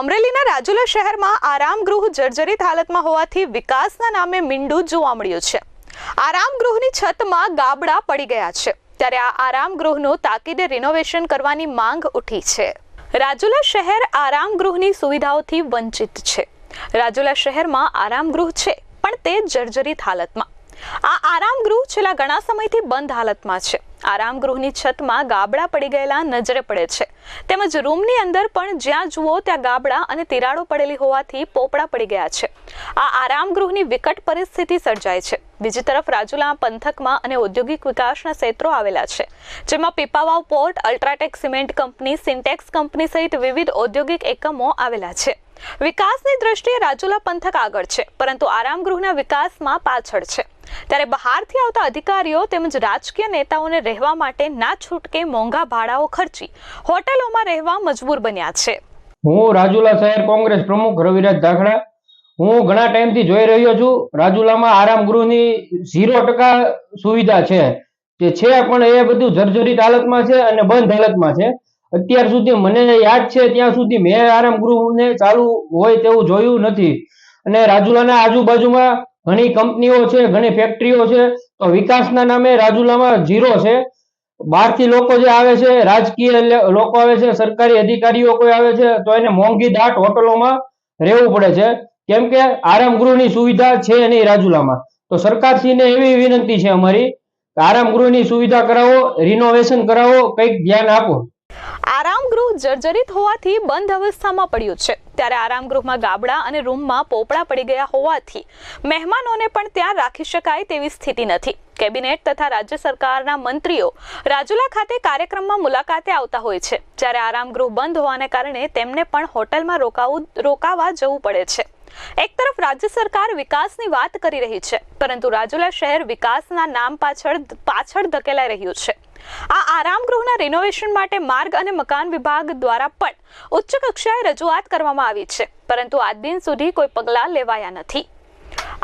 અમરેલીના રાજુલા શહેરમાં આરામ ગૃહ જર્જરિત હાલતમાં હોવાથી વિકાસના નામે મીંડું જોવા મળ્યું છે. આરામ ગૃહની છતમાં ગાબડા પડી ગયા છે. ત્યારે આ આરામ ગૃહનું તાકીદે રિનોવેશન કરવાની માંગ ઉઠી છે. રાજુલા શહેર આરામ ગૃહની સુવિધાઓથી વંચિત છે. રાજુલા શહેરમાં આરામ ગૃહ છે, પણ તે જર્જરિત હાલતમાં. આ આરામ ગૃહ છેલ્લા ઘણા સમયથી બંધ હાલતમાં છે. આરામ ગૃહની છતમાં ગાબડા પડી ગયેલા નજરે પડે છે. તેમજ રૂમની અંદર પણ જ્યાં જુઓ ત્યાં ગાબડા અને તિરાડો પડેલી હોવાથી પોપડા પડી ગયા છે. આ આરામ ગૃહની વિકટ પરિસ્થિતિ સર્જાય છે. બીજી તરફ રાજુલા પંથકમાં અને ઔદ્યોગિક વિકાસના ક્ષેત્રો આવેલા છે. જેમાં Pipavav port, UltraTech cement company, Sintex company સહિત વિવિધ ઔદ્યોગિક એકમો આવેલા છે. વિકાસની દ્રષ્ટિએ રાજુલા પંથક આગળ છે, પરંતુ આરામગૃહના વિકાસમાં પાછળ છે. ત્યારે બહારથી આવતા અધિકારીઓ તેમજ રાજકીય નેતાઓને રહેવા માટે ના છૂટકે મોંઘા ભાડાઓ ખર્ચી હોટેલોમાં રહેવા મજબૂર બન્યા છે. હું રાજુલા શહેર કોંગ્રેસ પ્રમુખ રવિરાજ ધાખડા. હું ઘણા ટાઈમથી જોઈ રહ્યો છું, રાજુલામાં આરામ ગૃહની ઝીરો ટકા સુવિધા છે. જે છે પણ એ બધું જર્જરિત હાલતમાં છે અને બંધ હાલતમાં છે. અત્યાર સુધી મને યાદ છે, ત્યાં સુધી મેં આરામ ગૃહને ચાલુ હોય તેવું જોયું નથી. અને રાજુલાના આજુબાજુમાં ઘણી કંપનીઓ છે, ઘણી ફેક્ટરીઓ છે, તો વિકાસના નામે રાજુલામાં ઝીરો છે. બહારથી લોકો જે આવે છે, રાજકીય લોકો આવે છે, સરકારી અધિકારીઓ કોઈ આવે છે, તો એને મોંઘી દાટ હોટલોમાં રહેવું પડે છે. કેમ કે આરામ ગૃહની સુવિધા છે નહીં રાજુલામાં. તો સરકારશ્રીને એવી વિનંતી છે અમારી આરામ ગૃહની સુવિધા કરાવો રિનોવેશન કરાવો, કંઈક ધ્યાન આપો. ગૃહ જર્જરિત હોવાથી બંધ અવસ્થામાં પડ્યું છે. ત્યારે આરામગૃહમાં ગાબડા અને રૂમમાં પોપડા પડી ગયા હોવાથી મહેમાનોને પણ ત્યાં રાખી શકાય તેવી સ્થિતિ નથી. કેબિનેટ તથા રાજ્ય સરકારના મંત્રીઓ રાજુલા ખાતે કાર્યક્રમમાં મુલાકાતે આવતા હોય છે. જ્યારે આરામગૃહ બંધ હોવાને કારણે તેમને પણ હોટલમાં રોકાવું, રોકાવા જવું પડે છે. એક તરફ રાજ્ય સરકાર વિકાસની વાત કરી રહી છે, પરંતુ રાજુલા શહેર વિકાસના નામ પાછળ પાછળ ધકેલાઈ રહ્યું છે. આ આરામ ગૃહના રિનોવેશન માટે માર્ગ અને મકાન વિભાગ દ્વારા પણ ઉચ્ચ કક્ષાએ રજૂઆત કરવામાં આવી છે. પરંતુ આજ દિન સુધી કોઈ પગલાં લેવાયા નથી.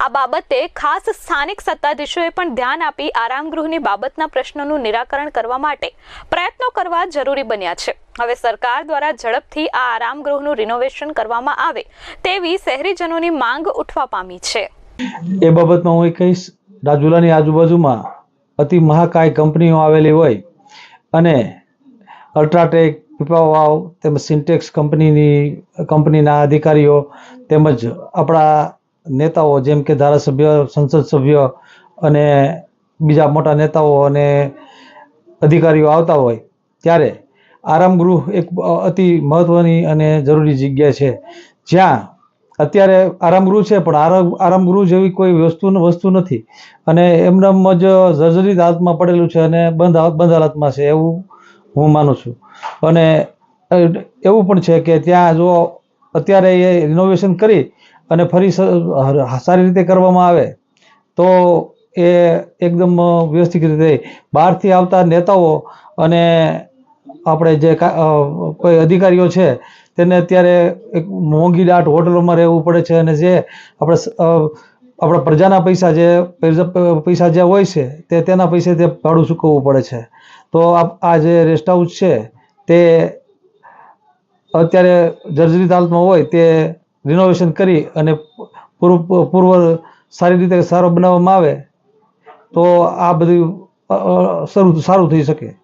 આ બાબતે ખાસ સ્થાનિક સત્તાધીશોએ પણ ધ્યાન આપી આરામ ગૃહની બાબતના પ્રશ્નોનું નિરાકરણ કરવા માટે પ્રયત્નો કરવા જરૂરી બન્યા છે. હવે સરકાર દ્વારા ઝડપથી આ આરામ ગૃહનું રિનોવેશન કરવામાં આવે તેવી શહેરીજનોની માંગ ઉઠવા પામી છે. એ બાબતમાં હું કહીશ, રાજુલાની આજુબાજુમાં અતિ મહાકાય કંપનીઓ આવેલી હોય અને અલ્ટ્રાટેક પીપાવાવ તેમજ સિન્ટેક્સ કંપનીની, કંપનીના અધિકારીઓ તેમજ આપણા નેતાઓ જેમ કે ધારાસભ્ય, સંસદ સભ્ય અને બીજા મોટા નેતાઓ અને અધિકારીઓ આવતા હોય ત્યારે આરામ ગૃહ એક અતિ મહત્ત્વની અને જરૂરી જગ્યા છે. જ્યાં અત્યારે આરામગૃહ છે, પણ આરામ આરામગૃહ જેવી કોઈ વસ્તુ વસ્તુ નથી. અને એમનેમ જ જર્જરિત હાલતમાં પડેલું છે અને બંધ બંધ હાલતમાં છે એવું હું માનું છું. અને એવું પણ છે કે ત્યાં જો અત્યારે એ રિનોવેશન કરી અને ફરી સારી રીતે કરવામાં આવે, તો એ એકદમ વ્યવસ્થિત રીતે બહારથી આવતા નેતાઓ અને આપણે જે કોઈ અધિકારીઓ છે, તેને અત્યારે એક મોંઘી દાટ હોટલોમાં રહેવું પડે છે અને જે આપણે આપણા પ્રજાના પૈસા જે પૈસા- જે હોય છે, તે તેના પૈસે તે ભાડું ચૂકવવું પડે છે. તો આ જે રેસ્ટ હાઉસ છે, તે અત્યારે જર્જરિત હાલતમાં હોય, તે રિનોવેશન કરી અને પૂર્વ પૂર્વ સારી રીતે સારો બનાવવામાં આવે, તો આ બધું શરૂ, સારું થઈ શકે.